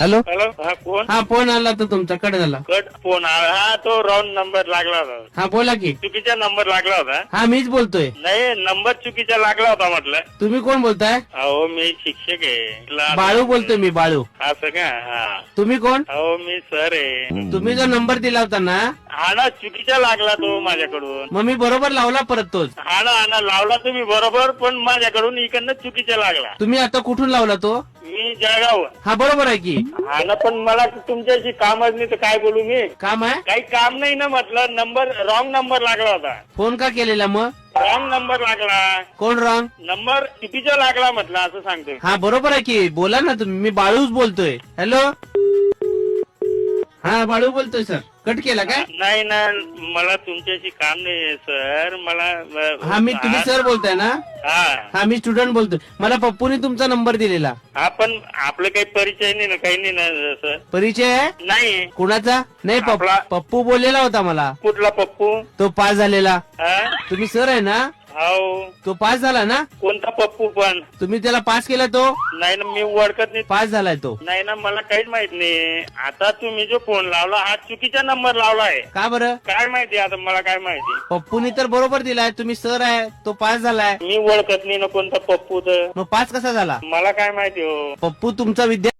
Hello hello हा कोण हा फोन आला तर तुमचा कट झाला. कट फोन आला. हा तो रॉंग नंबर लागला होता. हा बोला की. चुकीचा नंबर लागला होता. हा मीच बोलतोय. नाही नंबर चुकीचा लागला होता म्हटलं. तुम्ही कोण बोलताय? अहो मी शिक्षक आहे. बाळू बोलतोय मी बाळू. असं का? हा. तुम्ही कोण? अहो मी सर आहे. तुम्ही जो नंबर दिला होता ना हा ना चुकीचा लागला तो माझ्याकडून. मग मी बरोबर लावला परत तोच. हा ना हा ना लावला तुम्ही बरोबर पण माझ्याकडून इकडनं चुकीचा लागला. तुम्ही आता कुठून लावला तो? मी जळगाव हा बरोबर आहे की. हा ना पण मला तुमच्याशी कामच नाही तर काय बोलू मी? काम आहे? काही काम नाही ना म्हटलं नंबर रॉंग नंबर लागला होता. फोन का केलेला मग? रॉंग नंबर लागला. कोण रॉंग नंबर चुकीचा लागला म्हटलं असं सांगतोय. हा बरोबर आहे की. बोला ना तुम्ही मी बाळूच बोलतोय. हॅलो हा बाळू बोलतोय सर कट केला काय? नाही ना मला तुमच्याशी काम नाही सर. मला हा मी तुम्ही सर बोलताय ना? हा. हा मी स्टुडंट बोलतोय. मला पप्पूने तुमचा नंबर दिलेला. हा पण आपलं काही परिचय नाही ना काही नाही ना सर. परिचय आहे? नाही. कुणाचा? नाही पप- आपला. पप्पू बोललेला होता मला. कुठला पप्पू? तो पास झालेला. हा? तुम्ही सर आहे ना? हो तो पास झाला ना? कोणता पप्पू पण? तुम्ही त्याला पास केला तो? नाही ना मी ओळखत नाही. पास झालाय तो. नाही ना मला काहीच माहीत नाही. आता तुम्ही जो फोन लावला हा चुकीचा नंबर लावला आहे. का बरं? काय माहिती आता मला काय माहिती? पप्पूनी तर बरोबर दिलाय तुम्ही सर आहे तो पास झालाय. मी ओळखत नाही ना कोणता पप्पू तर. मग पास कसा झाला? मला काय माहिती हो. पप्पू तुमचा विद्या